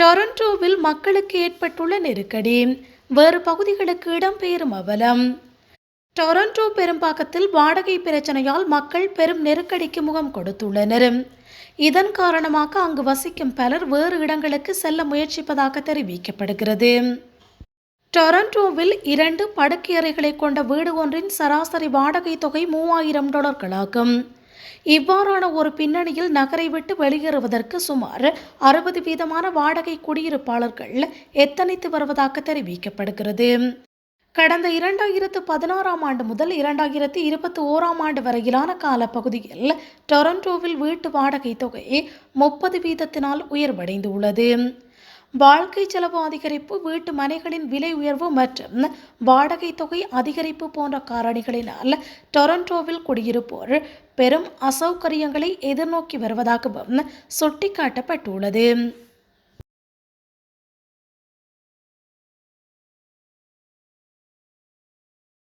டொரண்டோவில் மக்களுக்கு ஏற்பட்டுள்ள நெருக்கடி. வேறு பகுதிகளுக்கு இடம்பெயரும் அவலம். டொரண்டோ பெரும்பாக்கத்தில் வாடகை பிரச்சனையால் மக்கள் பெரும் நெருக்கடிக்கு முகம் கொடுத்துள்ளனர். இதன் காரணமாக அங்கு வசிக்கும் பலர் வேறு இடங்களுக்கு செல்ல முயற்சிப்பதாக தெரிவிக்கப்படுகிறது. டொரண்டோவில் இரண்டு படுக்கையறைகளை கொண்ட வீடு ஒன்றின் சராசரி வாடகை தொகை மூவாயிரம் டாலர்களாகும். இவ்வாறான ஒரு பின்னணியில் நகரை விட்டு வெளியேறுவதற்கு சுமார் அறுபது வீதமான வாடகை குடியிருப்பாளர்கள் எத்தனைத்து வருவதாக தெரிவிக்கப்படுகிறது. கடந்த இரண்டாயிரத்து பதினாறாம் ஆண்டு முதல் இரண்டாயிரத்து இருபத்தி ஓராம் ஆண்டு வரையிலான காலப்பகுதியில் டொரண்டோவில் வீட்டு வாடகை தொகை முப்பது வீதத்தினால் உயர்வடைந்துள்ளது. வாழ்க்கை செலவு அதிகரிப்பு வீட்டு மனைகளின் விலை உயர்வு மற்றும் வாடகை தொகை அதிகரிப்பு போன்ற காரணிகளினால் டொரண்டோவில் குடியிருப்போர் பெரும் அசௌகரியங்களை எதிர்நோக்கி வருவதாகவும் சுட்டிக்காட்டப்பட்டுள்ளது.